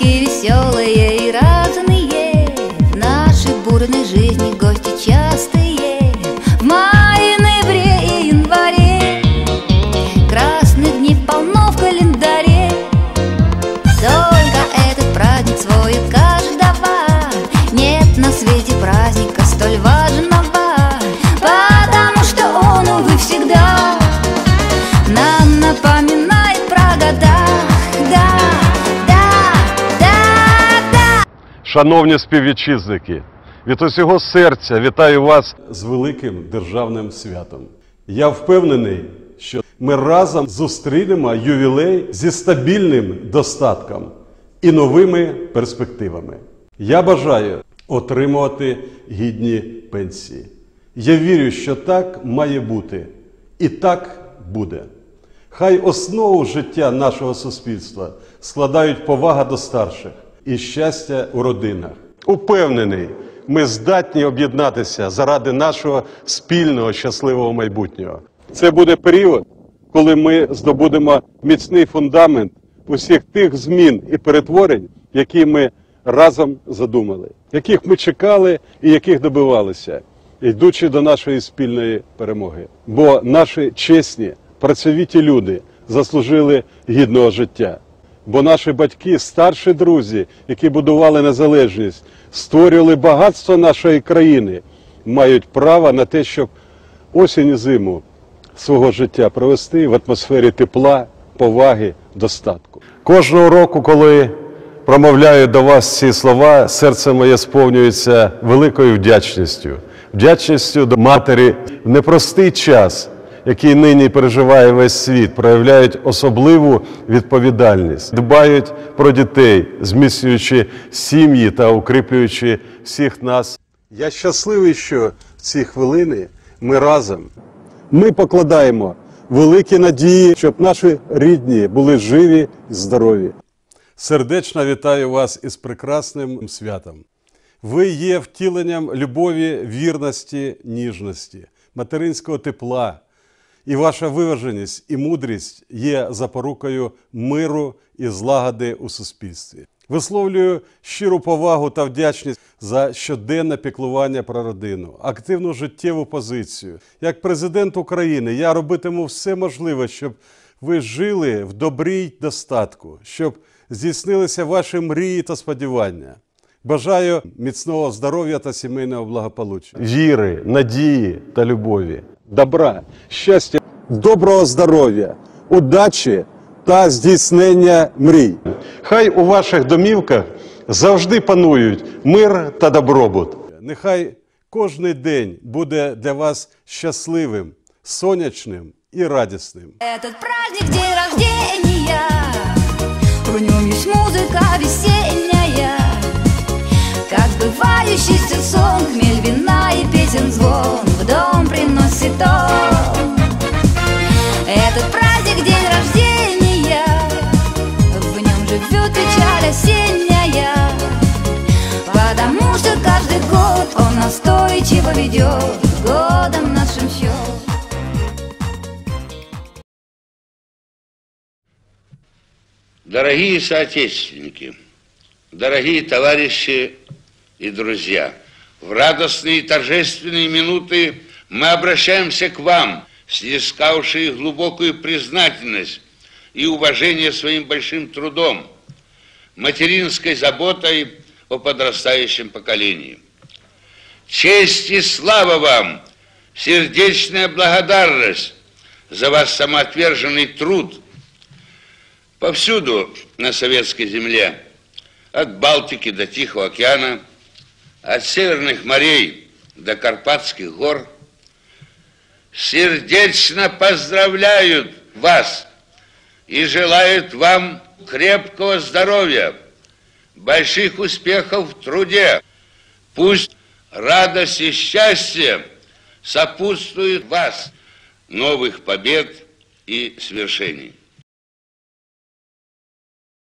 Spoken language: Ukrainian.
праздники веселые и разные наши бурные жизни Шановні співвітчизники, від усього серця вітаю вас з великим державним святом. Я впевнений, що ми разом зустрінемо ювілей зі стабільним достатком і новими перспективами. Я бажаю отримувати гідні пенсії. Я вірю, що так має бути, і так буде. Хай основу життя нашого суспільства складають повага до старших і щастя у родинах. Упевнений, ми здатні об'єднатися заради нашого спільного щасливого майбутнього. Це буде період, коли ми здобудемо міцний фундамент усіх тих змін і перетворень, які ми разом задумали, яких ми чекали і яких добивалися, йдучи до нашої спільної перемоги. Бо наші чесні, працьовиті люди заслужили гідного життя. Бо наші батьки, старші друзі, які будували незалежність, створювали багатство нашої країни, мають право на те, щоб осінь і зиму свого життя провести в атмосфері тепла, поваги, достатку. Кожного року, коли промовляю до вас ці слова, серце моє сповнюється великою вдячністю, вдячністю до матері в непростий час, який нині переживає весь світ, проявляють особливу відповідальність, дбають про дітей, зміцнюючи сім'ї та укріплюючи всіх нас. Я щасливий, що в ці хвилини ми разом. Ми покладаємо великі надії, щоб наші рідні були живі і здорові. Сердечно вітаю вас із прекрасним святом. Ви є втіленням любові, вірності, ніжності, материнського тепла. І ваша виваженість і мудрість є запорукою миру і злагоди у суспільстві. Висловлюю щиру повагу та вдячність за щоденне піклування про родину, активну життєву позицію. Як президент України я робитиму все можливе, щоб ви жили в добрій достатку, щоб здійснилися ваші мрії та сподівання. Бажаю міцного здоров'я та сімейного благополуччя, віри, надії та любові, добра, щастя, доброго здоров'я, удачі та здійснення мрій. Хай у ваших домівках завжди панують мир та добробут. Нехай кожний день буде для вас щасливим, сонячним і радісним. Этот праздник день рождения В нем есть музыка весенняя Как сбывающийся сон Хмель вина и песен звон В дом Каждый год Он настойчиво ведет Годом нашим счет. Дорогие соотечественники, дорогие товарищи и друзья, в радостные и торжественные минуты мы обращаемся к вам, снискавшие глубокую признательность и уважение своим большим трудом, материнской заботой о подрастающем поколении. Честь и слава вам, сердечная благодарность за ваш самоотверженный труд – Повсюду на советской земле, от Балтики до Тихого океана, от северных морей до Карпатских гор, сердечно поздравляют вас и желают вам крепкого здоровья, больших успехов в труде. Пусть радость и счастье сопутствуют вас, новых побед и свершений.